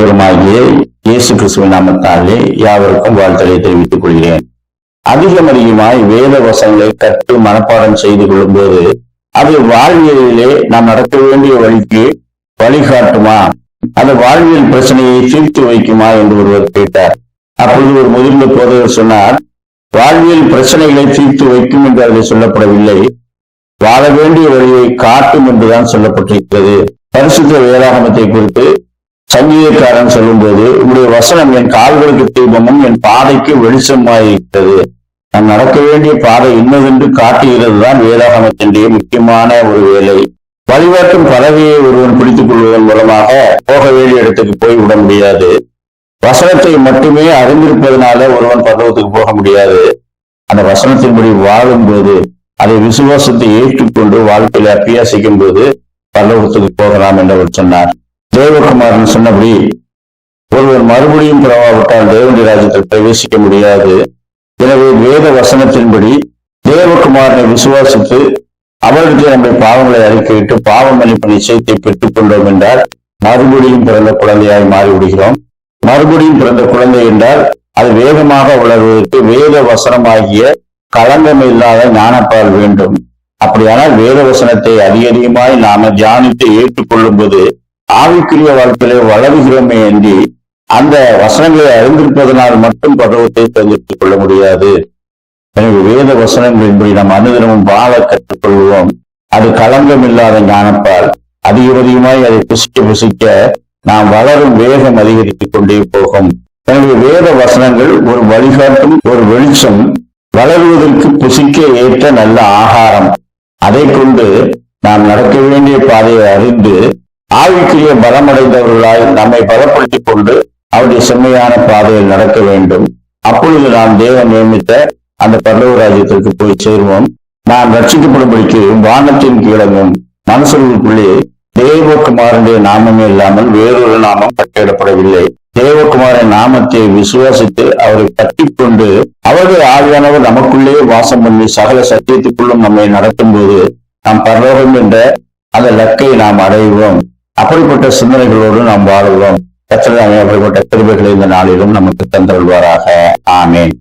இரட்சகருமாகிய இயேசு கிறிஸ்துவின் நாமத்தாலே யாவருக்கும் வாழ்த்தலை தெரிவித்துக் கொள்கிறேன். அதிகம் அதிகமாய் வேத வசங்களை கற்று மனப்பாடம் செய்து கொள்ளும் போது அது வாழ்வியலிலே நாம் நடக்க வேண்டிய வழிக்கு வழிகாட்டுமா? அந்த வாழ்வியல் பிரச்சனையை தீர்த்து வைக்குமா என்று ஒருவர் கேட்டார். அப்பொழுது ஒரு முதிர்ந்த போதவர் சொன்னார் வாழ்வியல் பிரச்சனைகளை தீர்த்து வைக்கும் என்று அதில் சொல்லப்படவில்லை. வாழ வேண்டிய வழியை காட்டும் என்றுதான் சொல்லப்பட்டிருக்கிறது. பரிசுத்த வேதாகமத்தை குறித்து சங்கீதக்காரன் சொல்லும்போது உங்களுடைய வசனம் என் கால்களுக்கு தீபமும் என் பாதைக்கு வெளிச்சமாயிருக்கிறது. நான் நடக்க வேண்டிய பாதை இன்னதென்று காட்டுகிறது தான் வேதாகமத்தினுடைய முக்கியமான ஒரு வேலை. வழிபாட்டும் பதவியை ஒருவன் பிடித்துக் கொள்வதன் மூலமாக போக வேண்டிய இடத்துக்கு போய் விட முடியாது. வசனத்தை மட்டுமே அறிந்திருப்பதனால ஒருவன் பர்வத்துக்கு போக முடியாது. அந்த வசனத்தின்படி வாழும்போது அதை விசுவாசத்தை ஏற்றுக்கொண்டு வாழ்க்கையில அபியாசிக்கும் போது பல்லவத்துக்கு போகலாம் என்று அவர் சொன்னார். தேவகுமாரன் சொன்னபடி ஒருவர் மறுபடியும் பிறவாவிட்டால் தேவனுடைய ராஜ்யத்தில் பிரவேசிக்க முடியாது. எனவே வேத வசனத்தின்படி தேவகுமாரனை விசுவாசித்து அவரிடத்தில் நம்முடைய பாவங்களை அறிக்கையிட்டு பாவ மன்னிப்பு நிச்சயத்தை பெற்றுக் கொண்டோம் என்றால் மறுபடியும் பிறந்த குழந்தையாய் மாறிவிடுகிறோம். மறுபடியும் பிறந்த குழந்தை என்றால் அது வேகமாக வளர்வதற்கு வேத வசனமாகிய களங்கம் இல்லாத ஞானப்பால் வேண்டும். அப்படியானால் வேத வசனத்தை அதிக அதிகமாய் நாம தியானித்து ஏற்றுக்கொள்ளும் போது ஆவிக்குரிய வாழ்க்கையிலே வளருகிறோமே அன்றி அந்த வசனங்களை அறிந்திருப்பதனால் மட்டும் பருவத்தை தெரிவித்துக் கொள்ள முடியாது. எனவே வேத வசனங்களின்படி நாம் அனுதினமும் வாழ கற்றுக்கொள்வோம். அது களங்கம் இல்லாத ஞானப்பால் அதிக அதிகமாய் அதை புசிக்க புசிக்க நாம் வளரும் வேகம் அதிகரித்துக் கொண்டே போகும். எனவே வேத வசனங்கள் ஒரு வழிகாட்டும் ஒரு வெளிச்சம் வளருவதற்கு புசிக்க ஏற்ற நல்ல ஆகாரம். அதை கொண்டு நாம் நடக்க வேண்டிய பாதையை அறிந்து ஆவிக்குரிய பலமடைந்தவர்களாய் நம்மை பலப்படுத்திக் கொண்டு அவருடைய செம்மையான பாதையில் நடக்க வேண்டும். அப்பொழுது நாம் தேவன் நியமித்த அந்த பல்லவ ராஜ்யத்திற்கு போய் சேருவோம். நாம் ரட்சிக்கப்படும்படிக்கு வானத்தின் கீழங்கும் மனசுகளுக்குள்ளே தேவகுமாரனுடைய நாமமே இல்லாமல் வேறொரு நாமம் கட்டிடப்படவில்லை தேவகுமாரன் நாமத்தை விசுவாசித்து அவரை கட்டிக்கொண்டு அவருடைய ஆவியானவர் நமக்குள்ளே வாசம் பண்ணி சகல சத்தியத்துக்குள்ளும் நம்மை நடத்தும் போது நாம் பரலோகம் என்ற அந்த லக்கை நாம் அடைவோம். அப்படிப்பட்ட சிந்தனைகளோடு நாம் வாழ்வோம் கத்திரதாமே அப்படிப்பட்ட திருவைகளை இந்த நாளிலும் நமக்கு தந்தருள்வாராக. ஆமேன்.